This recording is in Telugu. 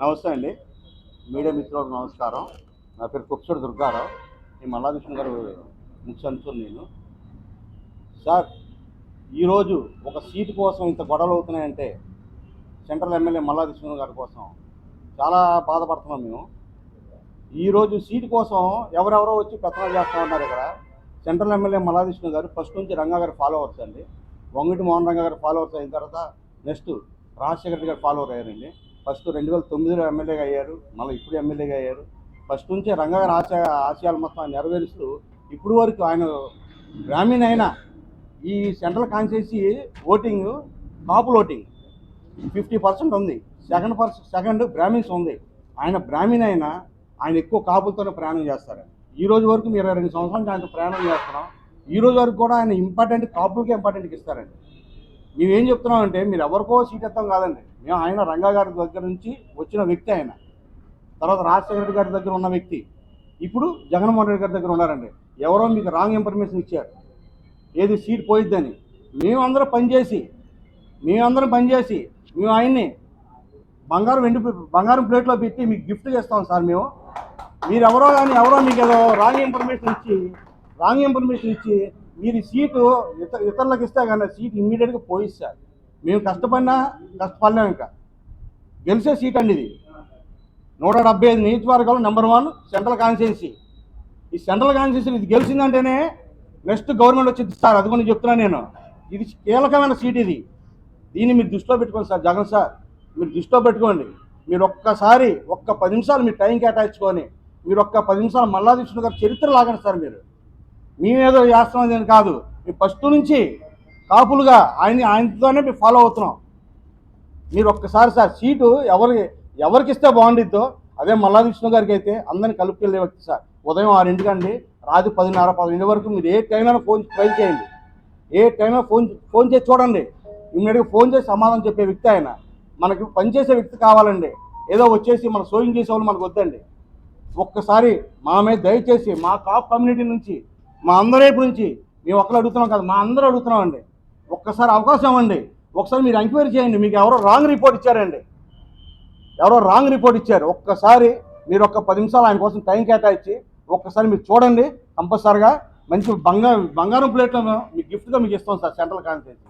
నమస్తే అండి. మీడియా మిత్రులకు నమస్కారం. నా పేరు కుప్సూడి దుర్గారావు. ఈ మల్లాకృష్ణ గారు ముంచు నేను. సార్ ఈరోజు ఒక సీటు కోసం ఇంత గొడవలు అవుతున్నాయంటే సెంట్రల్ ఎమ్మెల్యే మల్లాకృష్ణ గారి కోసం చాలా బాధపడుతున్నాం మేము. ఈరోజు సీటు కోసం ఎవరెవరో వచ్చి పెత్తనాలు చేస్తూ ఉన్నారు ఇక్కడ. సెంట్రల్ ఎమ్మెల్యే మల్లాకృష్ణ గారు ఫస్ట్ నుంచి రంగా గారి ఫాలోవర్స్ అండి. వంగిటి మోహన్ రంగా గారు ఫాలోవర్స్ అయిన తర్వాత నెక్స్ట్ రాజశేఖర్ రెడ్డి గారు ఫాలోవర్ అయ్యారండి. ఫస్ట్ రెండు వేల తొమ్మిదిలో ఎమ్మెల్యేగా అయ్యారు మళ్ళీ ఇప్పుడు ఎమ్మెల్యేగా అయ్యారు. ఫస్ట్ నుంచి రంగా ఆశ ఆశయ ఆశయాలు మొత్తం నెరవేరుస్తూ ఇప్పుడు వరకు ఆయన గ్రామీణ అయినా ఈ సెంట్రల్ కాన్స్టిట్యూన్సీ ఓటింగ్ కాపుల్ ఓటింగ్ ఫిఫ్టీ పర్సెంట్ ఉంది. సెకండ్ పర్సెంట్ సెకండ్ బ్రాహ్మిన్స్ ఉంది. ఆయన బ్రాహ్మణ్ అయినా ఆయన ఎక్కువ కాపులతోనే ప్రయాణం చేస్తారు. ఈ రోజు వరకు మీరు ఇరవై రెండు సంవత్సరాలు ఆయన ప్రయాణం చేస్తున్నాం. ఈ రోజు వరకు కూడా ఆయన ఇంపార్టెంట్ కాపులకే ఇంపార్టెంట్ ఇస్తారండి. మేమేం చెప్తున్నాం అంటే మీరు ఎవరికో సీట్ కాదండి. మేము ఆయన రంగా గారి దగ్గర నుంచి వచ్చిన వ్యక్తి ఆయన. తర్వాత రాజశేఖర రెడ్డి గారి దగ్గర ఉన్న వ్యక్తి. ఇప్పుడు జగన్మోహన్ రెడ్డి గారి దగ్గర ఉన్నారండి. ఎవరో మీకు రాంగ్ ఇన్ఫర్మేషన్ ఇచ్చారు. ఏది సీట్ పోయిద్దని. మేమందరం పనిచేసి మేమందరం పనిచేసి మేము ఆయన్ని బంగారం వెండి బంగారం ప్లేట్లో పెట్టి మీకు గిఫ్ట్ చేస్తాం సార్ మేము. మీరు ఎవరో కానీ ఎవరో మీకు ఏదో రాంగ్ ఇన్ఫర్మేషన్ ఇచ్చి రాంగ్ ఇన్ఫర్మేషన్ ఇచ్చి మీరు సీటు ఇతర ఇతరులకు ఇస్తే కానీ సీట్ ఇమ్మీడియట్గా పోయిస్తారు మేము కష్టపడినా కష్టపడలేము ఇంకా. గెలిచే సీట్ అండి ఇది. నూట డెబ్బై ఐదు నియోజకవర్గాలు నెంబర్ వన్ సెంట్రల్ కాన్స్టిట్యున్సీ. ఈ సెంట్రల్ కాన్స్టిట్యున్సీ ఇది గెలిచిందంటేనే నెక్స్ట్ గవర్నమెంట్ వచ్చింది సార్ అది కూడా చెప్తున్నాను నేను. ఇది కీలకమైన సీట్ ఇది. దీన్ని మీరు దృష్టిలో పెట్టుకోండి సార్ జగన్ సార్. మీరు దృష్టిలో పెట్టుకోండి. మీరు ఒక్కసారి ఒక్క పది నిమిషాలు మీరు టైం కేటాయించుకొని మీరు ఒక్క పది నిమిషాలు మల్లా తీసుకున్న చరిత్ర లాగండి సార్ మీరు. మేమేదో చేస్తున్నాం అని కాదు. మేము ఫస్ట్ నుంచి కాపులుగా ఆయన ఆయనతోనే మేము ఫాలో అవుతున్నాం. మీరు ఒక్కసారి సార్ సీటు ఎవరికి ఎవరికి ఇస్తే బాగుండిద్దో అదే మల్లా విష్ణు గారికి అయితే అందరిని కలుపుకెళ్ళే వ్యక్తి సార్. ఉదయం ఆరింటికండి రాత్రి పదిన్నర పదిహేను వరకు మీరు ఏ టైంలో ఫోన్ ట్రై చేయండి. ఏ టైంలో ఫోన్ ఫోన్ చేసి చూడండి. ఇమ్మీడియట్గా ఫోన్ చేసి సమాధానం చెప్పే వ్యక్తి ఆయన. మనకి పనిచేసే వ్యక్తి కావాలండి. ఏదో వచ్చేసి మన సోయింగ్ చేసే వాళ్ళు మనకు వద్దండి. ఒక్కసారి మా మీద దయచేసి మా కాప్ కమ్యూనిటీ నుంచి మా అందరి వైపు నుంచి మేము ఒక్కరు అడుగుతున్నాం కదా మా అందరూ అడుగుతున్నాం అండి ఒక్కసారి అవకాశం ఇవ్వండి. ఒకసారి మీరు ఎంక్వైరీ చేయండి. మీకు ఎవరో రాంగ్ రిపోర్ట్ ఇచ్చారండి. ఎవరో రాంగ్ రిపోర్ట్ ఇచ్చారు. ఒక్కసారి మీరు ఒక్క పది నిమిషాలు ఆయన కోసం టైం కేటాయించి ఒక్కసారి మీరు చూడండి కంపల్సరిగా. మంచి బంగారం బంగారం ప్లేట్లో మీకు గిఫ్ట్గా మీకు ఇస్తాం సార్ సెంట్రల్ కాన్స్టిట్యూన్సీ